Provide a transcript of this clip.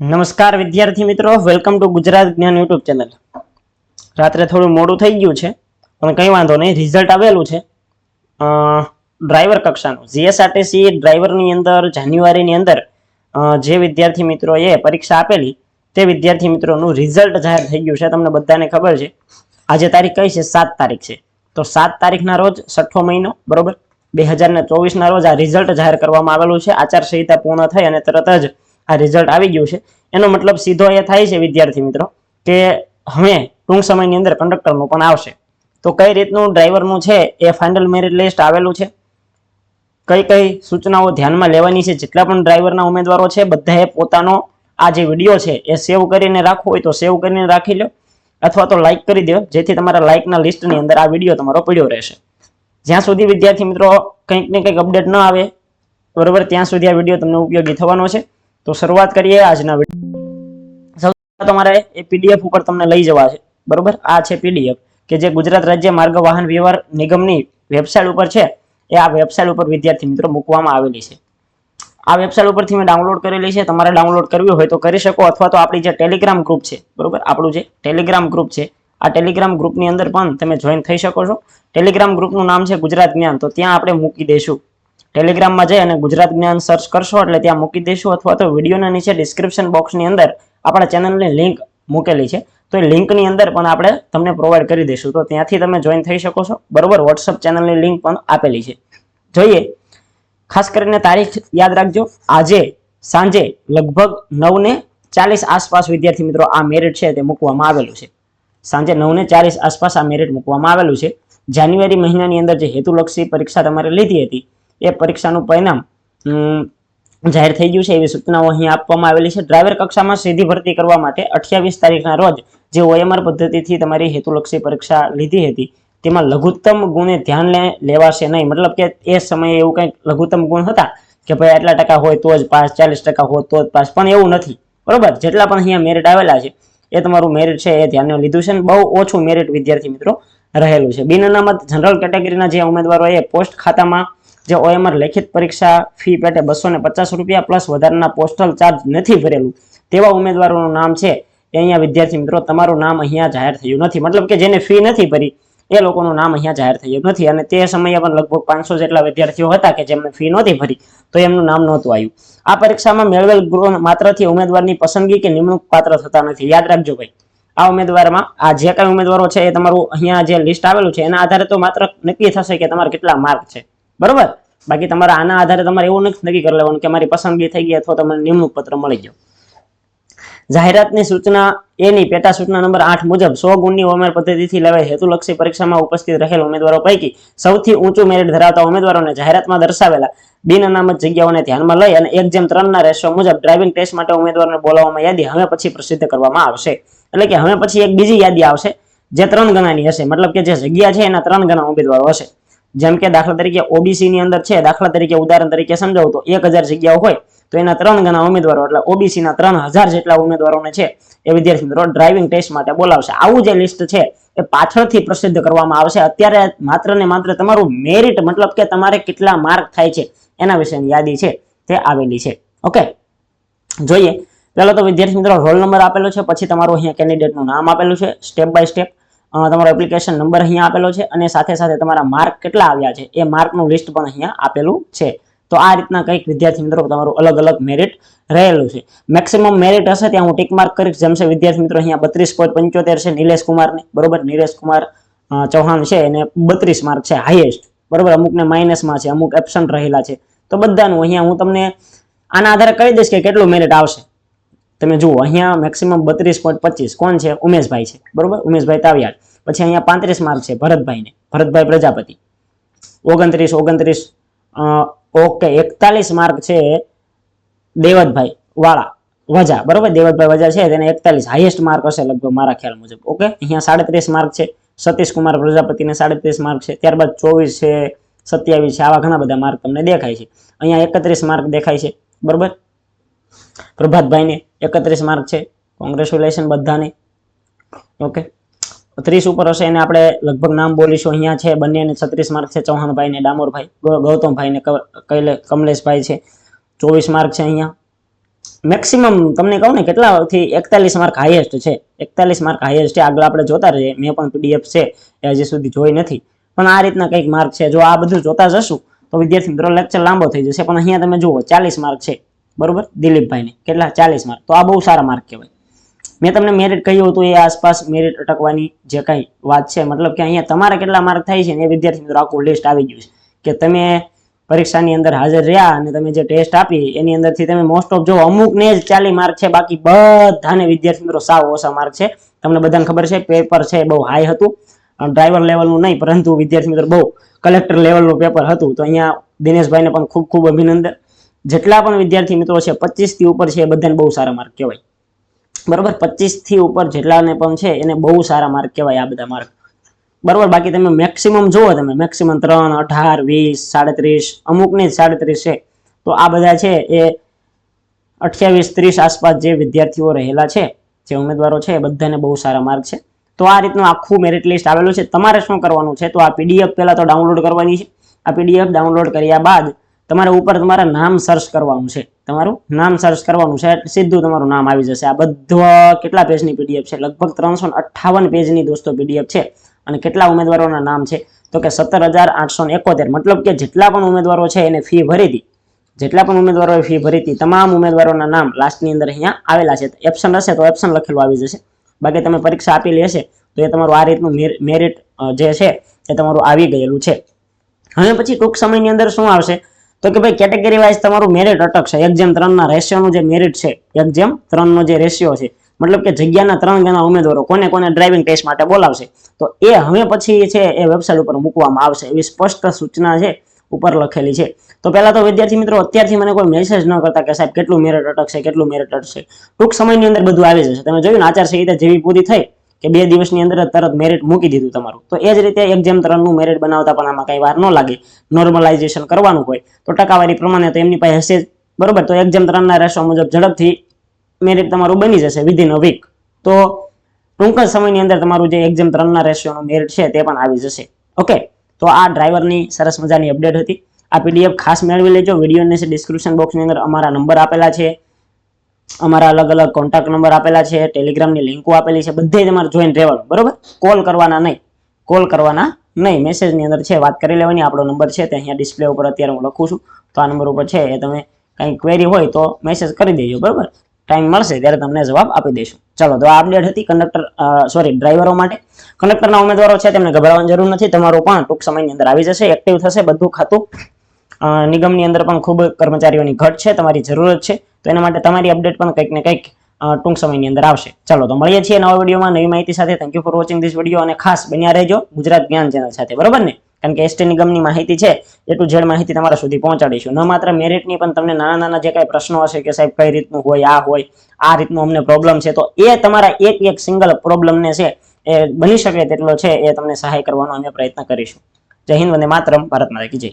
નમસ્કાર વિદ્યાર્થી મિત્રો વેલકમ ટુ ગુજરાત જ્ઞાન યુટ્યુબ ચેનલ. રાત્રે થોડું મોડું થઈ ગયું છે, પણ કંઈ વાંધો નહીં રિઝલ્ટ આવેલું છે. ડ્રાઈવર કક્ષાનું જીએસઆરટીસી ડ્રાઈવરની અંદર, જાન્યુઆરીની અંદર જે વિદ્યાર્થી મિત્રોએ પરીક્ષા આપેલી, તે વિદ્યાર્થી મિત્રોનું રિઝલ્ટ જાહેર થઈ ગયું છે, તમને બધાને ખબર છે. આજે તારીખ કઈ છે? સાત તારીખ છે. તો સાત તારીખના રોજ, છઠ્ઠો મહિનો, બરોબર? બે હજાર ચોવીસના રોજ આ રિઝલ્ટ જાહેર કરવામાં આવેલું છે. આચારસંહિતા પૂર્ણ થઈ અને તરત જ આ રિઝલ્ટ આવી ગયું છે. એનો મતલબ સીધો એ થાય છે, વિદ્યાર્થી મિત્રો, કે હવે ટૂંક સમયની અંદર કંડક્ટરનું પણ આવશે. તો કઈ રીતનું ડ્રાઈવરનું છે, એ ફાઇનલ મેરિટ લિસ્ટ આવેલું છે? કઈ કઈ સૂચનાઓ ધ્યાનમાં લેવાની છે, જેટલા પણ ડ્રાઈવરના ઉમેદવારો છે, બધાએ પોતાનો આ જે વીડિયો છે, એ સેવ કરીને રાખવો હોય તો સેવ કરીને રાખી લો, અથવા તો લાઇક કરી દો જેથી તમારા લાઇકના લિસ્ટની અંદર આ વીડિયો તમારો પડ્યો રહેશે. જ્યાં સુધી વિદ્યાર્થી મિત્રો કંઈક ને કંઈક અપડેટ ન આવે, બરોબર, ત્યાં સુધી આ વીડિયો તમને ઉપયોગી થવાનો છે. તો શરૂઆત કરીએ આજના સૌથી તમારે એ પીડીએફ ઉપર તમને લઈ જવા છે. બરોબર? આ છે પીડીએફ કે જે ગુજરાત રાજ્ય માર્ગ વાહન વ્યવહાર નિગમની વેબસાઇટ ઉપર છે, એ આ વેબસાઇટ ઉપર વિદ્યાર્થી મિત્રો મૂકવામાં આવેલી છે. આ વેબસાઇટ ઉપરથી મેં ડાઉનલોડ કરેલી છે. તમારે ડાઉનલોડ કરવી હોય તો કરી શકો, અથવા તો આપણી જે ટેલિગ્રામ ગ્રુપ છે, બરોબર? આપણું જે ટેલિગ્રામ ગ્રુપ છે, આ ટેલિગ્રામ ગ્રુપની અંદર પણ તમે જોઈન થઈ શકો છો. ટેલિગ્રામ ગ્રુપનું નામ છે ગુજરાત જ્ઞાન. તો ત્યાં આપણે મૂકી દઈશું. ટેલિગ્રામમાં જઈ અને ગુજરાત જ્ઞાન સર્ચ કરશો એટલે ત્યાં મૂકી દઈશું અથવા તો વિડીયોના નીચે ડિસ્ક્રિપ્શન બોક્સની અંદર આપણા ચેનલની લિંક મૂકેલી છે. તો એ લિંકની અંદર પણ આપણે તમને પ્રોવાઈડ કરી દઈશું. તો ત્યાંથી તમે જોઈન થઈ શકો છો. બરોબર વોટ્સઅપ ચેનલની લિંક પણ આપેલી છે. જોઈએ, ખાસ કરીને તારીખ યાદ રાખજો. આજે સાંજે લગભગ નવ ને ચાલીસ આસપાસ વિદ્યાર્થી મિત્રો આ મેરિટ છે તે મૂકવામાં આવેલું છે. સાંજે નવ ને ચાલીસ આસપાસ આ મેરિટ મૂકવામાં આવેલું છે. જાન્યુઆરી મહિનાની અંદર જે હેતુલક્ષી પરીક્ષા તમારે લીધી હતી એ પરીક્ષાનું પરિણામ જાહેર થઈ ગયું છે એવી સૂચનાઓ અહીં આપવામાં આવેલી છે. ડ્રાઈવર કક્ષામાં સીધી ભરતી કરવા માટે અઠ્યાવીસ તારીખના રોજ જે ઓએમઆર પદ્ધતિથી તમારી હેતુલક્ષી પરીક્ષા લીધી હતી, તેમાં લઘુત્તમ ગુણે ધ્યાન લેવાશે નહીં. મતલબ કે એ સમયે એવું કંઈક લઘુત્તમ ગુણ હતા કે ભાઈ આટલા ટકા હોય તો જ પાસ, ચાલીસ ટકા હોય તો જ પાસ, પણ એવું નથી. બરોબર? જેટલા પણ અહીંયા મેરિટ આવેલા છે, એ તમારું મેરિટ છે, એ ધ્યાને લીધું છે બહુ ઓછું મેરિટ વિદ્યાર્થી મિત્રો રહેલું છે. બિન અનામત જનરલ કેટેગરીના જે ઉમેદવારોએ પોસ્ટ ખાતામાં જે ઓએમઆર લેખિત પરીક્ષા ફી પેટે બસો ને પચાસ રૂપિયા પ્લસ વધારાના પોસ્ટલ ચાર્જ નથી ભરેલું. તેવા ઉમેદવારોનું નામ છે એ અહીંયા વિદ્યાર્થી મિત્રો, તમારું નામ અહીંયા જાહેર થયું નથી. મતલબ કે જેને ફી નથી ભરી, એ લોકોનું નામ અહીંયા જાહેર થયું નથી. અને તે સમયે પણ લગભગ પાંચસો જેટલા વિદ્યાર્થીઓ હતા કે જેમને ફી નહોતી ભરી, તો એમનું નામ નહોતું આવ્યું. આ પરીક્ષામાં મેળવેલ ગુણ માત્રથી ઉમેદવારની પસંદગી કે નિમણૂક પાત્ર થતા નથી. યાદ રાખજો ભાઈ, આ ઉમેદવારમાં, આ જે કાંઈ ઉમેદવારો છે એ તમારું અહીંયા જે લિસ્ટ આવેલું છે, એના આધારે તો માત્ર નક્કી થશે કે તમારે કેટલા માર્ક છે. બરોબર? બાકી તમારે આના આધારે તમારે એવું નથી નક્કી કરી લેવાનું કે મારી પસંદગી થઈ ગઈ અથવા તમને નિમણૂક પત્ર મળી ગયો. જાહેરાતની સૂચના એની પેટા સૂચના નંબર આઠ મુજબ સો ગુણની ઉમેર પદ્ધતિથી લેવાય હેતુલક્ષી પરીક્ષામાં ઉપસ્થિત રહેલ ઉમેદવારો પૈકી સૌથી ઊંચું મેરિટ ધરાવતા ઉમેદવારોને જાહેરાતમાં દર્શાવેલા બિન અનામત જગ્યાઓને ધ્યાનમાં લઈ અને એક જેમ ત્રણના રેશિયો મુજબ ડ્રાઇવિંગ ટેસ્ટ માટે ઉમેદવારોને બોલાવવામાં યાદી હવે પછી પ્રસિદ્ધ કરવામાં આવશે. એટલે કે હવે પછી એક બીજી યાદી આવશે જે ત્રણ ગણાની હશે. મતલબ કે જે જગ્યા છે એના ત્રણ ગણા ઉમેદવારો હશે. જેમ કે દાખલા તરીકે ઓબીસી ની અંદર છે, દાખલા તરીકે ઉદાહરણ તરીકે સમજાવું તો એક હજાર જગ્યાઓ હોય, તો એના ત્રણ ગણા ઉમેદવારો, એટલે ઓબીસી ના ત્રણ હજાર જેટલા ઉમેદવારોને છે, એ વિદ્યાર્થી મિત્રો ડ્રાઇવિંગ ટેસ્ટ માટે બોલાવશે. આવું જે લિસ્ટ છે, એ પાછળથી પ્રસિદ્ધ કરવામાં આવશે. અત્યારે માત્ર ને માત્ર તમારું મેરિટ મતલબ કે તમારે કેટલા માર્ક થાય છે, એના વિશેની યાદી છે, તે આવેલી છે. ઓકે જોઈએ. પહેલો તો વિદ્યાર્થી મિત્રો રોલ નંબર આપેલો છે, પછી તમારું અહીંયા કેન્ડિડેટનું નામ આપેલું છે સ્ટેપ બાય સ્ટેપ તમારો એપ્લિકેશન નંબર અહીંયા આપેલો છે અને સાથે સાથે તમારા માર્ક કેટલા આવ્યા છે એ માર્કનું લિસ્ટ પણ અહીંયા આપેલું છે. તો આ રીતના કંઈક વિદ્યાર્થી મિત્રો તમારું અલગ અલગ મેરિટ રહેલું છે. મેક્સિમમ મેરિટ હશે ત્યાં હું ટીક માર્ક કરીશ. જેમ છે વિદ્યાર્થી મિત્રો અહીંયા બત્રીસ પોઈન્ટ પંચોતેર છે નિલેશ કુમારને. બરોબર? નિલેશ કુમાર ચૌહાણ છે એને બત્રીસ માર્ક છે હાઈએસ્ટ બરોબર? અમુકને માઇનસમાં છે, અમુક એબસન્ટ રહેલા છે. તો બધાનું અહીંયા હું તમને આના આધારે કહી દઈશ કે કેટલું મેરિટ આવશે. તમે જુઓ, અહીંયા મેક્સિમમ બત્રીસ પોઈન્ટ પચીસ. કોણ છે? ઉમેશભાઈ છે. બરોબર? ઉમેશભાઈ તાવિયાડ પછી અહીંયા પાંત્રીસ માર્ક છે ભરતભાઈને. ભરતભાઈ પ્રજાપતિ. ઓગણત્રીસ ઓગણત્રીસ ઓકે એકતાલીસ માર્ક છે દેવતભાઈ વાળા. વજા. બરોબર? દેવતભાઈ વજા છે, તેને એકતાલીસ. હાઈએસ્ટ માર્ક હશે લગભગ મારા ખ્યાલ મુજબ. ઓકે અહીંયા સાડત્રીસ માર્ક છે. સતીશ કુમાર પ્રજાપતિને સાડત્રીસ માર્ક છે. ત્યારબાદ ચોવીસ છે, સત્યાવીસ છે. આવા ઘણા બધા માર્ક તમને દેખાય છે. અહીંયા એકત્રીસ માર્ક દેખાય છે. બરોબર? પ્રભાતભાઈને એકત્રીસ માર્ક છે. કોંગ્રેચ્યુલેશન બધાને. ઓકે ત્રીસ ઉપર હશે એને આપણે લગભગ નામ બોલીશું. અહીંયા છે, બંનેને છત્રીસ માર્ક છે ચૌહાણભાઈ ને ડામોરભાઈ ગૌતમભાઈ ને કમલેશભાઈ છે. ચોવીસ માર્ક છે અહીંયા. મેક્સિમમ તમને કહું ને, કેટલાથી એકતાલીસ માર્ક હાઈએસ્ટ છે. એકતાલીસ માર્ક હાઈએસ્ટ છે. આગળ આપણે જોતા રહીએ. મેં પણ પીડીએફ છે એ હજી સુધી જોઈ નથી. પણ આ રીતના કંઈક માર્ક છે. જો આ બધું જોતા જશું, તો વિદ્યાર્થી મિત્રો લેક્ચર લાંબો થઈ જશે. પણ અહીંયા તમે જુઓ, ચાલીસ માર્ક છે. બરોબર? દિલીપભાઈને. કેટલા? ચાલીસ માર્ક તો આ બહુ સારા માર્ક કહેવાય. મેં તમને મેરિટ કહ્યું હતું એ આસપાસ મેરિટ અટકવાની જે કાંઈ વાત છે, મતલબ કે અહીંયા તમારા કેટલા માર્ક થાય છે એ વિદ્યાર્થી મિત્રો આખું લિસ્ટ આવી ગયું છે. કે તમે પરીક્ષાની અંદર હાજર રહ્યા અને તમે જે ટેસ્ટ આપી, એની અંદરથી તમે મોસ્ટ ઓફ જો અમુકને જ ચાલી માર્ક છે, બાકી બધાને વિદ્યાર્થી મિત્રો સાવ ઓછા માર્ક છે. તમને બધાને ખબર છે પેપર છે બહુ હાઈ હતું. ડ્રાઈવર લેવલનું નહીં, પરંતુ વિદ્યાર્થી મિત્રો બહુ કલેક્ટર લેવલનું પેપર હતું. તો અહીંયા દિનેશભાઈને પણ ખૂબ ખૂબ અભિનંદન. જેટલા પણ વિદ્યાર્થી મિત્રો છે પચીસથી ઉપર છે એ બધાને બહુ સારા માર્ક કહેવાય. બરોબર? પચીસથી ઉપર જેટલાને પણ છે એને બહુ સારા માર્ક કહેવાય આ બધા માર્ક બરોબર? બાકી તમે મેક્સિમમ જુઓ તમે મેક્સિમમ ત્રણ, અઢાર, વીસ, સાડત્રીસ, અમુકની સાડત્રીસ છે. તો આ બધા છે એ અઠ્યાવીસ, ત્રીસ આસપાસ જે વિદ્યાર્થીઓ રહેલા છે, જે ઉમેદવારો છે એ બધાને બહુ સારા માર્ક છે. તો આ રીતનું આખું મેરિટ લિસ્ટ આવેલું છે. તમારે શું કરવાનું છે? તો આ પીડીએફ પહેલાં તો ડાઉનલોડ કરવાની છે. આ પીડીએફ ડાઉનલોડ કર્યા બાદ તમારે ઉપર તમારા નામ સર્ચ કરવાનું છે. તમારું નામ સર્ચ કરવાનું છે. સીધું તમારું નામ આવી જશે. આ બધો કેટલા પેજની પીડીએફ છે? લગભગ ત્રણસો અઠ્ઠાવન પેજની દોસ્તો પીડીએફ છે. અને કેટલા ઉમેદવારોના નામ છે? તો કે સત્તર હજાર આઠસો એકોતેર. મતલબ કે જેટલા પણ ઉમેદવારો છે એને ફી ભરી હતી જેટલા પણ ઉમેદવારોએ ફી ભરી હતી તમામ ઉમેદવારોના નામ લાસ્ટની અંદર અહીંયા આવેલા છે. એપ્શન હશે તો એપ્શન લખેલું આવી જશે. બાકી તમે પરીક્ષા આપેલી હશે તો એ તમારું આ રીતનું મેરિટ જે છે, એ તમારું આવી ગયેલું છે. હવે પછી ટૂંક સમયની અંદર શું આવશે? તો કે ભાઈ કેટેગરી વાઇઝ તમારું મેરિટ અટકશે એક જેમ ત્રણના રેશિયોનું જે મેરિટ છે, એક જેમ ત્રણનો જે રેશિયો છે. મતલબ કે જગ્યાના ત્રણ ગણા ઉમેદવારો કોને કોને ડ્રાઇવિંગ ટેસ્ટ માટે બોલાવશે. તો એ હવે પછી છે એ વેબસાઇટ ઉપર મૂકવામાં આવશે. એવી સ્પષ્ટ સૂચના છે ઉપર લખેલી છે. તો પહેલા તો વિદ્યાર્થી મિત્રો, અત્યારથી મને કોઈ મેસેજ ન કરતા કે સાહેબ કેટલું મેરિટ અટકશે, કેટલું મેરિટ અટકશે. ટૂંક સમયની અંદર બધું આવી જશે. તમે જોયું ને, આચારસંહિતા જેવી પૂરી થઈ. કે બે દિવસની અંદર તરત મેરિટ મૂકી દીધું તમારું. તો એ જ રીતે એક જેમ ત્રણનું મેરિટ બનાવતા પણ આમાં કઈ વાર ન લાગે. નોર્મલાઇઝેશન કરવાનું હોય. તો ટકાવારી પ્રમાણે તો એમની પાસે હશે બરોબર? તો એક જેમ ત્રણના રેશો મુજબ ઝડપથી મેરિટ તમારું બની જશે વિધિન અ વીક તો ટૂંક જ સમયની અંદર તમારું જે એક્ઝામ ત્રણના રેશિયોનું મેરિટ છે તે પણ આવી જશે. ઓકે તો આ ડ્રાઈવરની સરસ મજાની અપડેટ હતી. આ પીડીએફ ખાસ મેળવી લેજો. વિડીયોની ડિસ્ક્રિપ્શન બોક્સની અંદર અમારા નંબર આપેલા છે. અમારા અલગ અલગ કોન્ટેક્ટ નંબર આપેલા છે ટેલિગ્રામની લિંકો આપેલી છે, બધે તમારે જોઈન રહેવાનું, બરોબર? કોલ કરવાના નહીં કોલ કરવાના નહીં મેસેજની અંદર છે, વાત કરી લેવાની, આપણો નંબર છે, તે અહીંયા ડિસ્પ્લે ઉપર અત્યારે હું લખું છું, તો આ નંબર ઉપર છે, એ તમે કંઈ ક્વેરી હોય તો મેસેજ કરી દેજો, બરોબર? ટાઈમ મળશે ત્યારે તમને જવાબ આપી દઈશું. ચલો, તો આ અપડેટ હતી કંડક્ટર સોરી ડ્રાઈવરો માટે. કંડક્ટરના ઉમેદવારો છે, તેમને ગભરાવાની જરૂર નથી, તમારું પણ ટૂંક સમયની અંદર આવી જશે એક્ટિવ થશે, બધું ખાતું. નિગમની અંદર પણ ખૂબ કર્મચારીઓની ઘટ છે, તમારી જરૂરત છે. તો એના માટે તમારી અપડેટ પણ કંઈક ને કંઈક ટૂંક સમયની અંદર આવશે. ચલો, તો મળીએ છીએ નવા વિડીયોમાં નવી માહિતી સાથે. Thank you for watching this video અને ખાસ બન્યા રહેજો ગુજરાત જ્ઞાન ચેનલ સાથે. બરોબર ને? કારણ કે એસટી નિગમની માહિતી છે, એ ટુ ઝેડ માહિતી તમારા સુધી પહોંચાડીશું. ન માત્ર મેરિટની પણ તમને નાના નાના જે કાંઈ પ્રશ્નો હશે કે સાહેબ કઈ રીતનું હોય, આ હોય, આ રીતનું અમને પ્રોબ્લેમ છે, તો એ તમારા એક એક સિંગલ પ્રોબ્લેમને છે, એ બની શકે તેટલો છે, એ તમને સહાય કરવાનો અમે પ્રયત્ન કરીશું. જય હિન્દ, વંદે માતરમ. ભારત માતા કી